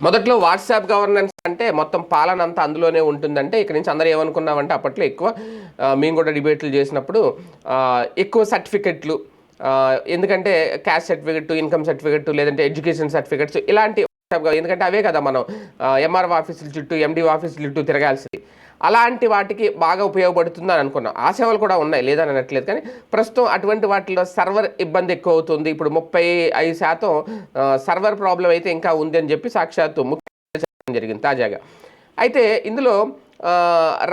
మొదట్లో WhatsApp governance అంటే మొత్తం పాలన అంతా అందులోనే ఉంటుందంటే ఇక్కడ నుంచి అందరూ ఏమనుకున్నామంటే అప్పట్లో ఎక్కువ మేము కూడా డిబేట్లు చేసినప్పుడు ఎక్కువ సర్టిఫికెట్లు ఎందుకంటే క్యాస్ట్ సర్టిఫికెట్ ఇన్కమ్ సర్టిఫికెట్ లేదంటే ఎడ్యుకేషన్ సర్టిఫికెట్స్ ఇలాంటి ఎందుకంటే అవే కదా మనం ఎంఆర్ఓ ఆఫీసుల చుట్టూ ఎండి ఆఫీసుల చుట్టూ తిరగాల్సింది. అలాంటి వాటికి బాగా ఉపయోగపడుతుందని అనుకున్నాం. ఆ సేవలు కూడా ఉన్నాయి లేదని అనట్లేదు. కానీ ప్రస్తుతం అటువంటి వాటిలో సర్వర్ ఇబ్బంది ఎక్కువ అవుతుంది ఇప్పుడు ముప్పై ఐదు శాతం సర్వర్ ప్రాబ్లం అయితే ఇంకా ఉంది అని చెప్పి సాక్షాత్తు ముఖ్య జరిగింది తాజాగా. అయితే ఇందులో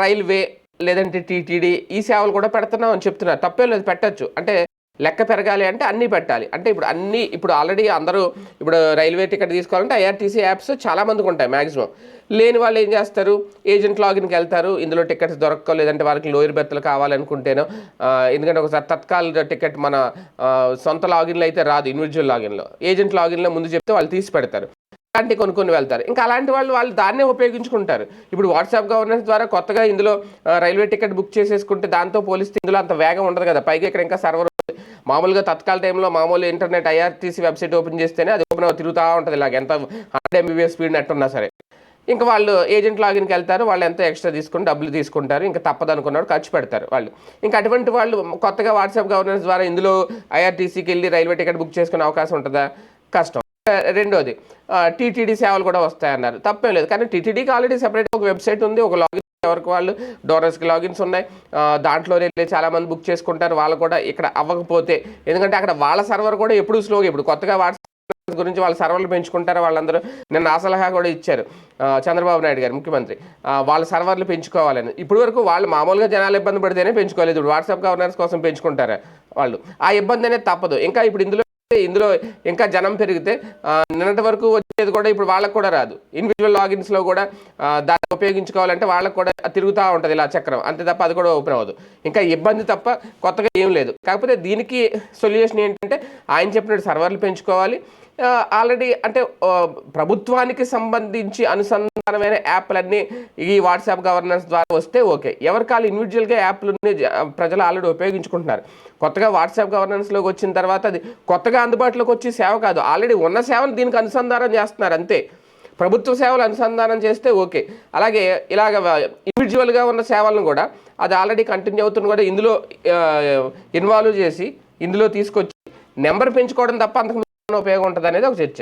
రైల్వే లేదంటే టీటీడీ ఈ సేవలు కూడా పెడుతున్నాం అని చెప్తున్నారు. తప్పేం లేదు పెట్టచ్చు. అంటే లెక్క పెరగాలి అంటే అన్నీ పెట్టాలి. అంటే ఇప్పుడు అన్నీ ఇప్పుడు ఆల్రెడీ అందరూ ఇప్పుడు రైల్వే టికెట్ తీసుకోవాలంటే ఐఆర్టీసీ యాప్స్ చాలా మందికి ఉంటాయి మ్యాక్సిమం లేని వాళ్ళు ఏం చేస్తారు? ఏజెంట్ లాగిన్కి వెళ్తారు. ఇందులో టికెట్స్ దొరక్క లేదంటే వాళ్ళకి లోయర్ బెర్త్లు కావాలనుకుంటేనో ఎందుకంటే ఒకసారి తత్కాల టికెట్ మన సొంత లాగిన్లో అయితే రాదు ఇండివిజువల్ లాగిన్లో. ఏజెంట్ లాగిన్లో ముందు చెప్తే వాళ్ళు తీసి పెడతారు. అలాంటి కొనుక్కొని వెళ్తారు. ఇంకా అలాంటి వాళ్ళు వాళ్ళు దాన్నే ఉపయోగించుకుంటారు. ఇప్పుడు వాట్సాప్ గవర్నెన్స్ ద్వారా కొత్తగా ఇందులో రైల్వే టికెట్ బుక్ చేసేసుకుంటే దాంతో పోలిస్తే ఇందులో అంత వేగం ఉండదు కదా. పైగా ఇక్కడ ఇంకా సర్వర్ మామూలుగా తత్కాల టైంలో మామూలు ఇంటర్నెట్ ఐఆర్టీసీ వెబ్సైట్ ఓపెన్ చేస్తేనే అది ఓపెన్ తిరుగుతూ ఉంటుంది ఇలాగ. ఎంత హండ్రెడ్ ఎంబీబీఎస్ స్పీడ్ నెట్ ఉన్నా సరే. ఇంకా వాళ్ళు ఏజెంట్ లాగిన్కి వెళ్తారు వాళ్ళు ఎంత ఎక్స్ట్రా తీసుకుని డబ్బులు తీసుకుంటారు ఇంకా తప్పదనుకున్నవాడు ఖర్చు పెడతారు వాళ్ళు. ఇంకా అటువంటి వాళ్ళు కొత్తగా వాట్సాప్ గవర్నెన్స్ ద్వారా ఇందులో ఐఆర్టీసీకి వెళ్ళి రైల్వే టికెట్ బుక్ చేసుకునే అవకాశం ఉంటుందా? కష్టం. రెండోది టీటీడీ సేవలు కూడా వస్తాయన్నారు. తప్పేం లేదు. కానీ టీటీడీకి ఆల్రెడీ సెపరేట్ ఒక వెబ్సైట్ ఉంది ఒక లాగిన్ ఎవరికి వాళ్ళు డోరస్కి లాగిన్స్ ఉన్నాయి. దాంట్లోనే వెళ్ళి చాలా మంది బుక్ చేసుకుంటారు. వాళ్ళు కూడా ఇక్కడ అవ్వకపోతే ఎందుకంటే అక్కడ వాళ్ళ సర్వర్ కూడా ఎప్పుడు స్లోగా ఇప్పుడు కొత్తగా వాట్సాప్ గురించి వాళ్ళ సర్వర్లు పెంచుకుంటారు. వాళ్ళందరూ నిన్న ఆ సలహా కూడా ఇచ్చారు. చంద్రబాబు నాయుడు గారు ముఖ్యమంత్రి. వాళ్ళ సర్వర్లు పెంచుకోవాలని. ఇప్పటి వరకు వాళ్ళు మామూలుగా జనాలు ఇబ్బంది పడితేనే పెంచుకోలేదు. ఇప్పుడు వాట్సాప్ గవర్నెన్స్ కోసం పెంచుకుంటారు వాళ్ళు. ఆ ఇబ్బంది అనేది తప్పదు. ఇంకా ఇప్పుడు ఇందులో ఇందులో ఇంకా జనం పెరిగితే నిన్నటి వరకు వచ్చేది కూడా ఇప్పుడు వాళ్ళకు కూడా రాదు. ఇండివిజువల్ లాగిన్స్లో కూడా దాన్ని ఉపయోగించుకోవాలంటే వాళ్ళకు కూడా తిరుగుతూ ఉంటుంది ఇలా చక్రం. అంతే తప్ప అది కూడా ఓపెన్ అవ్వదు. ఇంకా ఇబ్బంది తప్ప కొత్తగా ఏం లేదు. కాకపోతే దీనికి సొల్యూషన్ ఏంటంటే ఆయన చెప్పినట్టు సర్వర్లు పెంచుకోవాలి. ఆల్రెడీ అంటే ప్రభుత్వానికి సంబంధించి అనుసంధానమైన యాప్లన్నీ ఈ వాట్సాప్ గవర్నెన్స్ ద్వారా వస్తే ఓకే. ఎవరికాలు ఇండివిజువల్గా యాప్లు ప్రజలు ఆల్రెడీ ఉపయోగించుకుంటున్నారు. కొత్తగా వాట్సాప్ గవర్నెన్స్లోకి వచ్చిన తర్వాత అది కొత్తగా అందుబాటులోకి వచ్చే సేవ కాదు. ఆల్రెడీ ఉన్న సేవను దీనికి అనుసంధానం చేస్తున్నారు అంతే. ప్రభుత్వ సేవలు అనుసంధానం చేస్తే ఓకే. అలాగే ఇలాగ ఇండివిజువల్గా ఉన్న సేవలను కూడా అది ఆల్రెడీ కంటిన్యూ అవుతున్న కూడా ఇందులో ఇన్వాల్వ్ చేసి ఇందులో తీసుకొచ్చి నెంబర్ పెంచుకోవడం తప్ప అంతకు ఉపయోగం ఉంటుంది అనేది ఒక చర్చ.